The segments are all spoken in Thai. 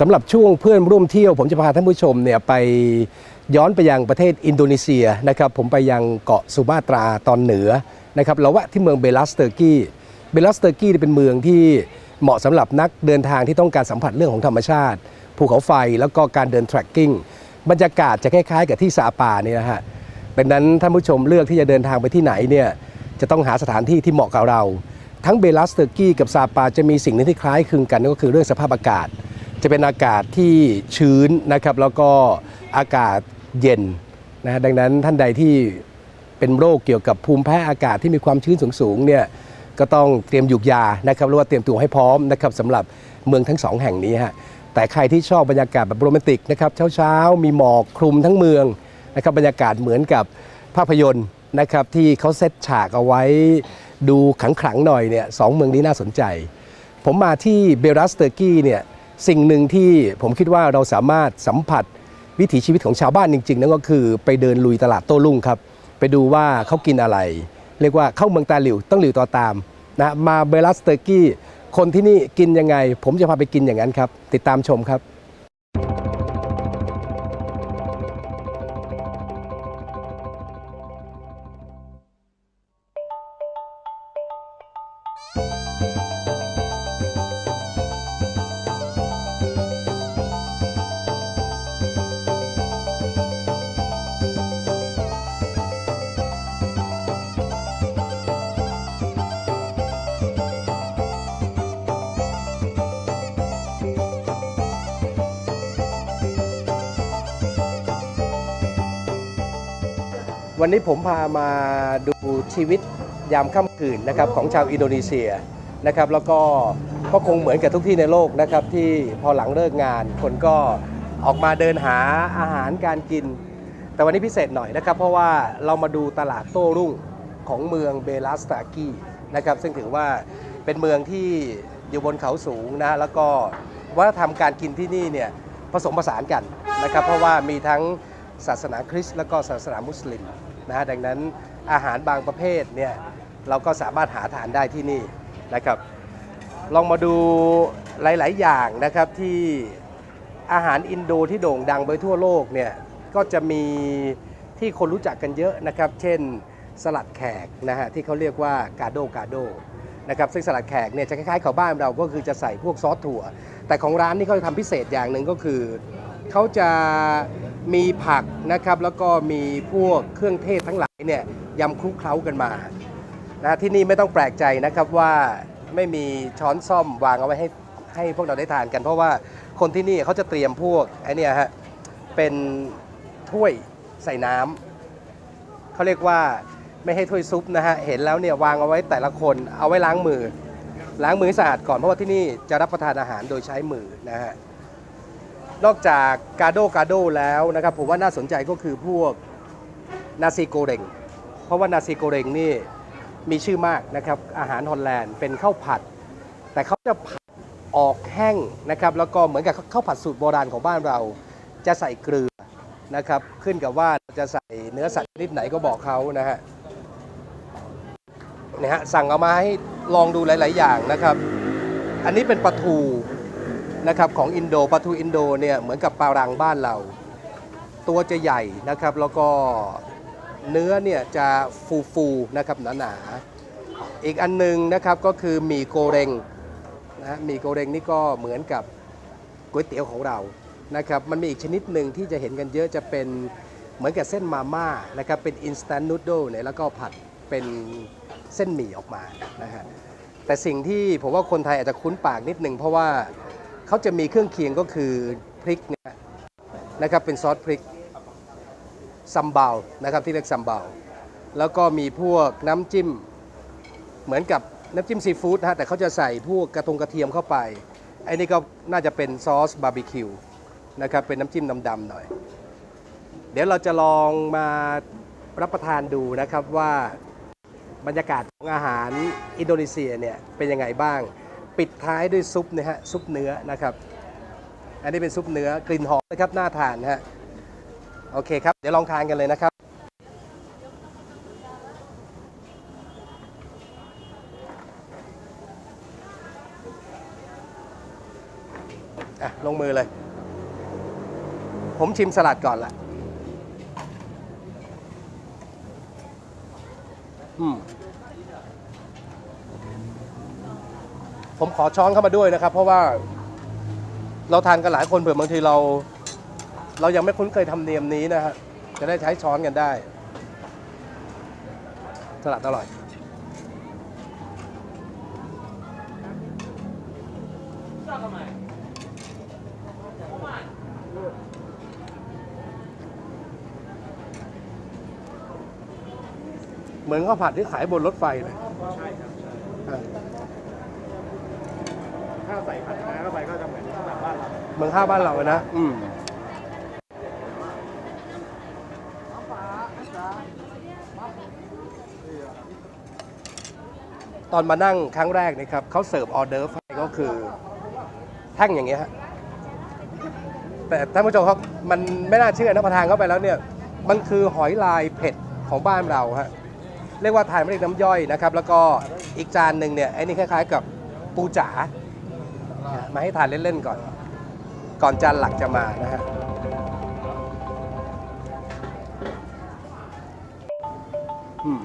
สำหรับช่วงเพื่อนร่วมเที่ยว ผมจะพาท่านผู้ชมเนี่ยไปย้อนไปยังประเทศอินโดนีเซียนะครับผมไปยังเกาะสุมาตราตอนเหนือนะครับเราแวะที่เมืองเบลัสเตอร์กี้เบลัสเตอร์กี้เป็นเมืองที่เหมาะสำหรับนักเดินทางที่ต้องการสัมผัสเรื่องของธรรมชาติ ภูเขาไฟแล้วก็การเดิน trekking บรรยากาศจะคล้ายๆ กับที่ซาปาเนี่ยนะฮะดังนั้นท่านผู้ชมเลือกที่จะเดินทางไปที่ไหนเนี่ยจะต้องหาสถานที่ที่เหมาะกับเรา ทั้งเบลัสเตอร์กี้กับซาปาจะมีสิ่งหนึงที่คล้ายคลึงกันนั่นก็คือเรื่องสภาพอากาศ จะเป็นอากาศที่ชื้นนะครับ แล้วก็อากาศเย็นนะดังนั้นท่านใดที่เป็นโรคเกี่ยวกับภูมิแพ้อากาศที่มีความชื้นสูงๆเนี่ยก็ต้องเตรียมหยุกยานะครับหรือว่าเตรียมตัวให้พร้อมนะครับสำหรับเมืองทั้งสองแห่งนี้ฮะแต่ใครที่ชอบบรรยากาศแบบโรแมนติกนะครับเช้าๆ มีหมอกคลุมทั้งเมืองนะครับบรรยากาศเหมือนกับภาพยนตร์นะครับที่เขาเซตฉากเอาไว้ดูขลังๆหน่อยเนี่ยสองเมืองนี้น่าสนใจ ผมมาที่เบรัสเตอร์กี้เนี่ย สิ่งหนึ่งที่ผมคิดว่าเราสามารถสัมผัสวิถีชีวิตของชาวบ้านจริงๆ นั่นก็คือไปเดินลุยตลาดโต้รุ่งครับ ไปดูว่าเขากินอะไร เรียกว่าเข้าเมืองตาหลิวต้องหลิวต่อตามนะมาเบรัสเตอร์กี้ คนที่นี่กินยังไง ผมจะพาไปกินอย่างนั้นครับ ติดตามชมครับ วันนี้ผมพามาดูชีวิตยามค่ำคืนนะครับของชาวอินโดนีเซียนะครับแล้วก็ก็คงเหมือนกับทุกที่ในโลกนะครับที่พอหลังเลิกงาน คนก็ออกมาเดินหาอาหารการกิน แต่วันนี้พิเศษหน่อยนะครับ เพราะว่าเรามาดูตลาดโต้รุ่งของเมืองเบลัสตากีนะครับซึ่งถือว่าเป็นเมืองที่อยู่บนเขาสูงนะแล้วก็วัฒนธรรมการกินที่นี่เนี่ยผสมผสานกันนะครับเพราะว่ามีทั้งศาสนาคริสต์แล้วก็ศาสนามุสลิม นะฮะดังนั้นอาหารบางประเภทเนี่ยเราก็สามารถหาทานได้ที่นี่นะครับ ลองมาดูหลาย ๆ อย่างนะครับที่อาหารอินโดที่โด่งดังไปทั่วโลกเนี่ยก็จะมีที่คนรู้จักกันเยอะนะครับ เช่นสลัดแขกนะฮะที่เขาเรียกว่ากาโดกาโดนะครับซึ่งสลัดแขกเนี่ยจะคล้ายๆของบ้านเราก็คือจะใส่พวกซอสถั่ว แต่ของร้านนี่เขาจะทำพิเศษอย่างหนึ่งก็คือเขาจะ มีผักนะครับแล้วก็มีพวกเครื่องเทศทั้งหลายเนี่ยยำคลุกเคล้ากันมานะที่นี่ไม่ต้องแปลกใจนะครับว่าไม่มีช้อนซ่อมวางเอาไว้ให้ให้พวกเราได้ทานกัน เพราะว่าคนที่นี่เขาจะเตรียมพวกไอเนี่ยฮะเป็นถ้วยใส่น้ำเขาเรียกว่าไม่ให้ถ้วยซุปนะฮะเห็นแล้วเนี่ยวางเอาไว้แต่ละคนเอาไว้ล้างมือ ล้างมือสะอาดก่อนเพราะว่าที่นี่จะรับประทานอาหารโดยใช้มือนะฮะ นอกจากกาโดกาโดแล้วนะครับผมว่าน่าสนใจก็คือพวกนาซีโกเรงเพราะว่านาซีโกเรงนี่มีชื่อมากนะครับอาหารฮอลแลนด์เป็นข้าวผัด แต่เขาจะผัดออกแห้งนะครับแล้วก็เหมือนกับข้าวผัดสูตรโบราณของบ้านเรา จะใส่เกลือนะครับขึ้นกับว่าจะใส่เนื้อสัตว์ชนิดไหนก็บอกเขานะฮะนะฮะสั่งเอามาให้ลองดูหลาย ๆ อย่างนะครับ อันนี้เป็นปลาทู นะครับของอินโดปลาทูอินโดเนี่ยเหมือนกับปลารังบ้านเรา ตัวจะใหญ่นะครับแล้วก็เนื้อเนี่ยจะฟูฟูนะครับหนาๆอีกอันหนึงนะครับก็คือหมี่โกเรงนะฮะหมี่โกเรงนี่ก็เหมือนกับก๋วยเตี๋ยวของเรานะครับมันมีอีกชนิดหนึ่งที่จะเห็นกันเยอะจะเป็นเหมือนกับเส้นมาม่านะครับเป็น instant noodle เนี่ยแล้วก็ผัดเป็นเส้นหมี่ออกมานะฮะแต่สิ่งที่ผมว่าคนไทยอาจจะคุ้นปากนิดหนึ่งเพราะว่า เขาจะมีเครื่องเคียงก็คือพริกเนี่ยนะครับเป็นซอสพริกซัมบาวนะครับที่เรียกซัมบาวแล้วก็มีพวกน้ำจิ้มเหมือนกับน้ำจิ้มซีฟู้ดนะฮะแต่เขาจะใส่พวกกระทงกระเทียมเข้าไปไอ้นี่ก็น่าจะเป็นซอสบาร์บีคิวนะครับเป็นน้ำจิ้มดำๆหน่อย เดี๋ยวเราจะลองมารับประทานดูนะครับว่าบรรยากาศของอาหารอินโดนีเซียเนี่ยเป็นยังไงบ้าง ปิดท้ายด้วยซุปนะฮะซุปเนื้อนะครับ อันนี้เป็นซุปเนื้อกลิ่นหอมนะครับน่าทานฮะโอเคครับ เดี๋ยวลองทานกันเลยนะครับ อะ ลงมือเลย ผมชิมสลัดก่อนละอืม ผมขอช้อนเข้ามาด้วยนะครับ เพราะว่าเราทานกันหลายคนเผื่อบางทีเรา เรายังไม่คุ้นเคยทำเนียมนี้นะฮะจะได้ใช้ช้อนกันได้สลัดอร่อยเหมือนข้าวผัดที่ขายบนรถไฟเลยใช่ครับใช่ อะ ถ้าใส่ ผัดคะน้าเข้าไปก็จะเหมือนข้าวแบบบ้านเราเหมือนข้าวบ้านเราเลยนะ อืมตอนมานั่งครั้งแรกนี่ครับเขาเสิร์ฟออเดอร์ฟให้ก็คือ แท่งอย่างเงี้ยฮะแต่ท่านผู้ชมครับมันไม่น่าเชื่อนะพอทานเข้าไปแล้วเนี่ย มันคือหอยลายเผ็ดของบ้านเราฮะเรียกว่าทานไม่ได้น้ำย่อยนะครับ แล้วก็อีกจานหนึ่งเนี่ยไอ้นี่คล้ายๆกับปูจ๋า มาให้ทานเล่นๆก่อน ก่อนจานหลักจะมานะฮะอืม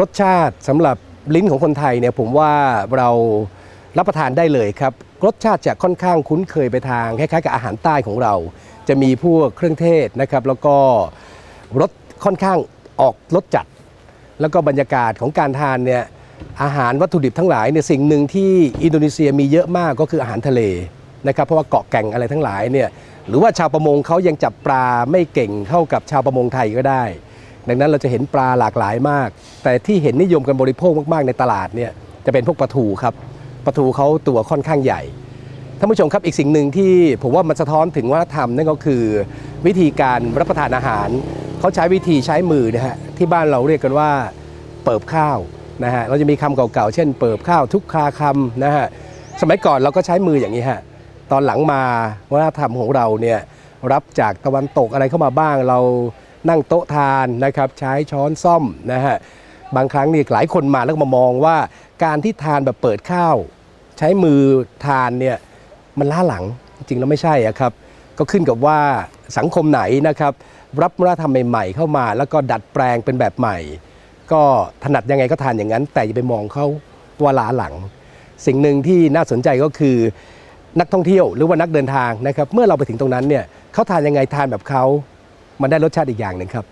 รสชาติสำหรับลิ้นของคนไทยเนี่ยผมว่าเรารับประทานได้เลยครับ รสชาติจะค่อนข้างคุ้นเคยไปทางคล้ายๆกับอาหารใต้ของเรา จะมีพวกเครื่องเทศนะครับ แล้วก็รสค่อนข้างออกรสจัด แล้วก็บรรยากาศของการทานเนี่ยอาหารวัตถุดิบทั้งหลายเนี่ยสิ่งหนึ่งที่อินโดนีเซียมีเยอะมากก็คืออาหารทะเลนะครับเพราะว่าเกาะแก่งอะไรทั้งหลายเนี่ยหรือว่าชาวประมงเขายังจับปลาไม่เก่งเท่ากับชาวประมงไทยก็ได้ ดังนั้นเราจะเห็นปลาหลากหลายมาก แต่ที่เห็นนิยมกันบริโภคมากๆในตลาดเนี่ยจะเป็นพวกปลาทูครับปลาทูเขาตัวค่อนข้างใหญ่ท่านผู้ชมครับอีกสิ่งหนึ่งที่ผมว่ามันสะท้อนถึงวัฒนธรรมนั่นก็คือ วิธีการรับประทานอาหารเขาใช้วิธีใช้มือนะฮะที่บ้านเราเรียกกันว่าเปิบข้าวนะฮะเราจะมีคำเก่าๆเช่น เปิบข้าวทุกคาคำนะฮะสมัยก่อนเราก็ใช้มืออย่างนี้ฮะตอนหลังมาวัฒนธรรมของเราเนี่ยรับจากตะวันตกอะไรเข้ามาบ้างเรา นั่งโต๊ะทานนะครับใช้ช้อนซ่อมนะฮะบางครั้งนี่หลายคนมาแล้วมามองว่าการที่ทานแบบเปิดข้าว ใช้มือทานเนี่ยมันล้าหลังจริงแล้วไม่ใช่อะครับ ก็ขึ้นกับว่าสังคมไหนนะครับ รับวัฒนธรรมใหม่ๆเข้ามา แล้วก็ดัดแปลงเป็นแบบใหม่ ก็ถนัดยังไงก็ทานอย่างนั้น แต่อย่าไปมองเขาว่าล้าหลัง สิ่งหนึ่งที่น่าสนใจก็คือนักท่องเที่ยวหรือว่านักเดินทางนะครับ เมื่อเราไปถึงตรงนั้นเนี่ยเขาทานยังไงทานแบบเขา มันได้รสชาติอีกอย่างหนึ่งครับ